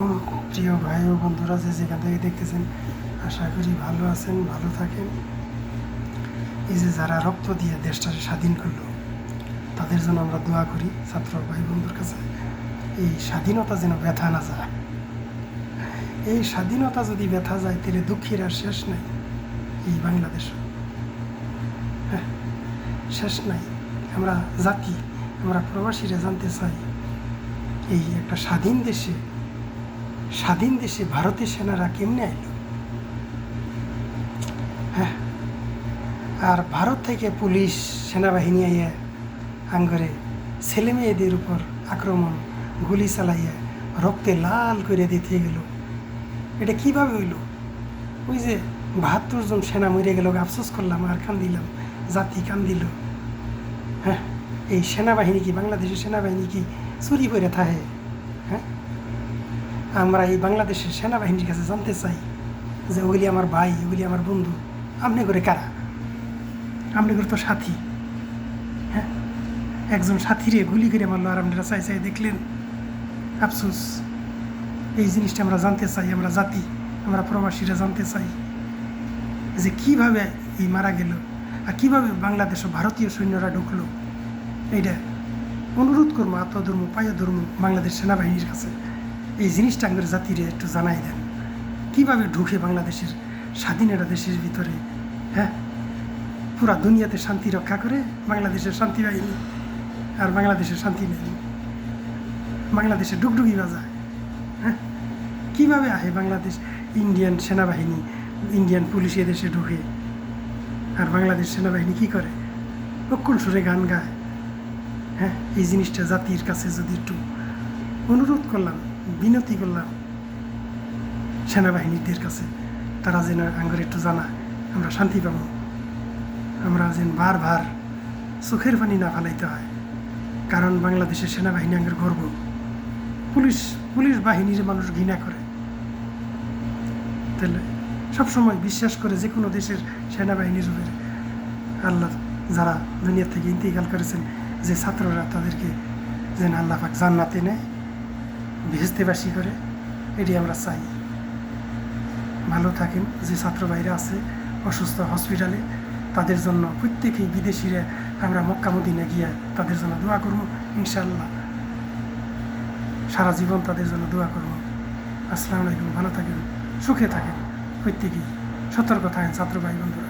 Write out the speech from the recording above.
প্রিয় ভাই ও বন্ধুরা যে যেখান থেকে দেখতেছেন, আশা করি ভালো আছেন, ভালো থাকেন। এই যে যারা রক্ত দিয়ে দেশটাকে স্বাধীন করল, তাদের জন্য আমরা দোয়া করি ছাত্র ভাই বন্ধুর কাছে, এই স্বাধীনতা যেন ব্যথা না যায়। এই স্বাধীনতা যদি ব্যথা যায়, তাহলে দুঃখের আর শেষ নাই এই বাংলাদেশ। হ্যাঁ শেষ নাই। আমরা জাতি, আমরা প্রবাসীরা জানতে চাই, এই একটা স্বাধীন দেশে স্বাধীন দেশে ভারতের সেনারা কেমনে আইল? হ্যাঁ আর ভারত থেকে পুলিশ, সেনাবাহিনী আইয়া আঙ্গরে ছেলে মেয়েদের উপর আক্রমণ, গুলি চালাইয়া রক্তে লাল করে দিতে গেল। এটা কীভাবে হইল? ওই যে বাহাত্তর জন সেনা মরে গেল আফসোস করলাম, আর কান দিলাম জাতি কান দিল হ্যাঁ এই সেনাবাহিনী কি, বাংলাদেশের সেনাবাহিনী কি চুরি করে থাকে হ্যাঁ? আমরা এই বাংলাদেশের সেনাবাহিনীর কাছে জানতে চাই যে ওগুলি আমার ভাই, ওগুলি আমার বন্ধু। আপনি করে কারা? আপনি করে তো সাথী। হ্যাঁ? একজন সাথীরে গুলি করে মারলো আর আপনারা চাই চাই দেখলেন? আফসোস। এই জিনিসটা আমরা জানতে চাই, আমরা জাতি, আমরা প্রবাসীরা জানতে চাই যে কীভাবে এই মারা গেল আর কীভাবে বাংলাদেশ ও ভারতীয় সৈন্যরা ঢুকলো। এইটা অনুরোধ করব, আত্মধর্ম, পায় ধর্ম বাংলাদেশ সেনাবাহিনীর কাছে। এই জিনিসটা আমাদের জাতিরে একটু জানাই দেন। কীভাবে ঢুকে বাংলাদেশের স্বাধীন একটা দেশের ভিতরে হ্যাঁ? পুরা দুনিয়াতে শান্তি রক্ষা করে, বাংলাদেশের শান্তি বাহিনী আর বাংলাদেশের শান্তি নেই। বাংলাদেশে ডুগডুগি বাজা হ্যাঁ? কীভাবে আহে বাংলাদেশ ইন্ডিয়ান সেনাবাহিনী, ইন্ডিয়ান পুলিশ এদেশে ঢুকে? আর বাংলাদেশ সেনাবাহিনী কি করে? অক্ষণ সুরে গান গায় হ্যাঁ? এই জিনিসটা জাতির কাছে যদি একটু অনুরোধ করলাম বিনতি করলাম। সেনাবাহিনীদের কাছে তারা যেন আঙ্গরে একটু জানা আমরা শান্তি পাবো। আমরা যেন বারবার চোখের পানি না ফালাইতে হয়, কারণ বাংলাদেশের সেনাবাহিনী আঙ্গের গর্ব। পুলিশ পুলিশ বাহিনীর মানুষ ঘৃণা করে। তাহলে সবসময় বিশ্বাস করে যে কোনো দেশের সেনাবাহিনীর উপরে আল্লাহ যারা দুনিয়া থেকে ইন্তিকাল করেছেন, যে ছাত্ররা তাদেরকে যেন আল্লাহ পাক জান্নাতে নেয়। ভেস্তেবাসী করে, এটি আমরা চাই। ভালো থাকেন, যে ছাত্র ভাইরা আছে, অসুস্থ হসপিটালে, তাদের জন্য প্রত্যেকেই বিদেশিরা আমরা মক্কা মদিনা গিয়ে তাদের জন্য দোয়া করব ইনশাল্লাহ সারা জীবন তাদের জন্য দোয়া করব। আসসালামু আলাইকুম, ভালো থাকেন, সুখে থাকেন, প্রত্যেকেই সতর্ক থাকেন ছাত্র ভাই বন্ধুরা।